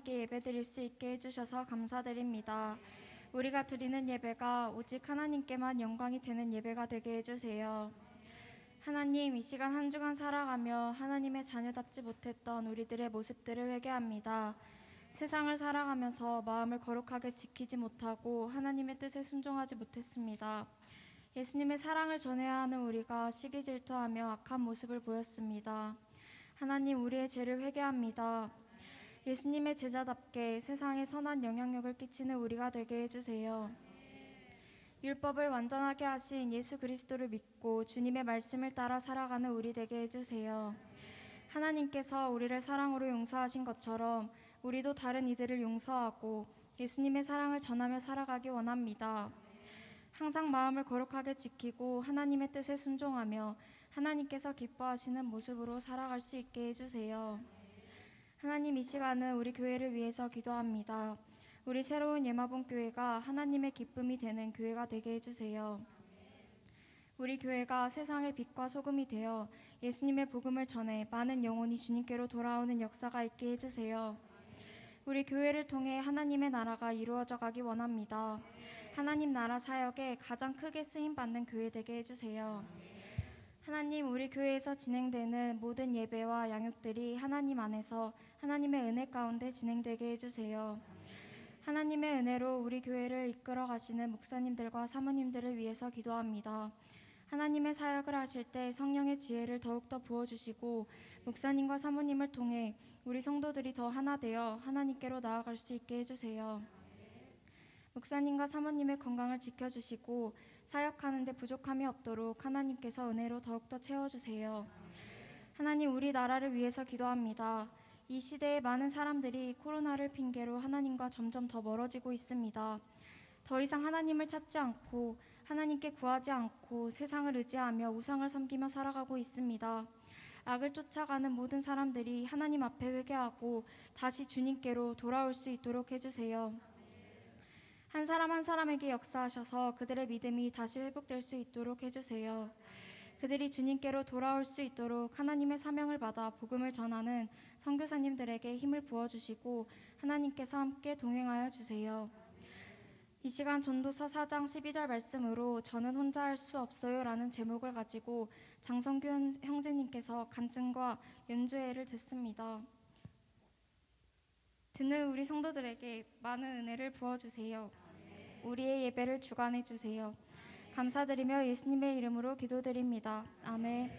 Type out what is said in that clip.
하나님께 예배드릴 수 있게 해주셔서 감사드립니다. 우리가 드리는 예배가 오직 하나님께만 영광이 되는 예배가 되게 해주세요. 하나님 이 시간 한 주간 살아가며 하나님의 자녀답지 못했던 우리들의 모습들을 회개합니다. 세상을 살아가면서 마음을 거룩하게 지키지 못하고 하나님의 뜻에 순종하지 못했습니다. 예수님의 사랑을 전해야 하는 우리가 시기 질투하며 악한 모습을 보였습니다. 하나님 우리의 죄를 회개합니다. 예수님의 제자답게 세상에 선한 영향력을 끼치는 우리가 되게 해주세요. 율법을 완전하게 하신 예수 그리스도를 믿고 주님의 말씀을 따라 살아가는 우리 되게 해주세요. 하나님께서 우리를 사랑으로 용서하신 것처럼 우리도 다른 이들을 용서하고 예수님의 사랑을 전하며 살아가기 원합니다. 항상 마음을 거룩하게 지키고 하나님의 뜻에 순종하며 하나님께서 기뻐하시는 모습으로 살아갈 수 있게 해주세요. 하나님 이 시간은 우리 교회를 위해서 기도합니다. 우리 새로운 예마본 교회가 하나님의 기쁨이 되는 교회가 되게 해주세요. 우리 교회가 세상의 빛과 소금이 되어 예수님의 복음을 전해 많은 영혼이 주님께로 돌아오는 역사가 있게 해주세요. 우리 교회를 통해 하나님의 나라가 이루어져 가기 원합니다. 하나님 나라 사역에 가장 크게 쓰임 받는 교회 되게 해주세요. 하나님 우리 교회에서 진행되는 모든 예배와 양육들이 하나님 안에서 하나님의 은혜 가운데 진행되게 해주세요. 하나님의 은혜로 우리 교회를 이끌어 가시는 목사님들과 사모님들을 위해서 기도합니다. 하나님의 사역을 하실 때 성령의 지혜를 더욱더 부어주시고 목사님과 사모님을 통해 우리 성도들이 더 하나 되어 하나님께로 나아갈 수 있게 해주세요. 목사님과 사모님의 건강을 지켜주시고 사역하는데 부족함이 없도록 하나님께서 은혜로 더욱더 채워주세요. 하나님 우리 나라를 위해서 기도합니다. 이 시대에 많은 사람들이 코로나를 핑계로 하나님과 점점 더 멀어지고 있습니다. 더 이상 하나님을 찾지 않고 하나님께 구하지 않고 세상을 의지하며 우상을 섬기며 살아가고 있습니다. 악을 쫓아가는 모든 사람들이 하나님 앞에 회개하고 다시 주님께로 돌아올 수 있도록 해주세요. 한 사람 한 사람에게 역사하셔서 그들의 믿음이 다시 회복될 수 있도록 해주세요. 그들이 주님께로 돌아올 수 있도록 하나님의 사명을 받아 복음을 전하는 선교사님들에게 힘을 부어주시고 하나님께서 함께 동행하여 주세요. 이 시간 전도서 4장 12절 말씀으로 저는 혼자 할 수 없어요라는 제목을 가지고 장성규 형- 형제님께서 간증과 연주회를 듣습니다. 듣는 우리 성도들에게 많은 은혜를 부어주세요. 우리의 예배를 주관해 주세요. 감사드리며 예수님의 이름으로 기도드립니다. 아멘.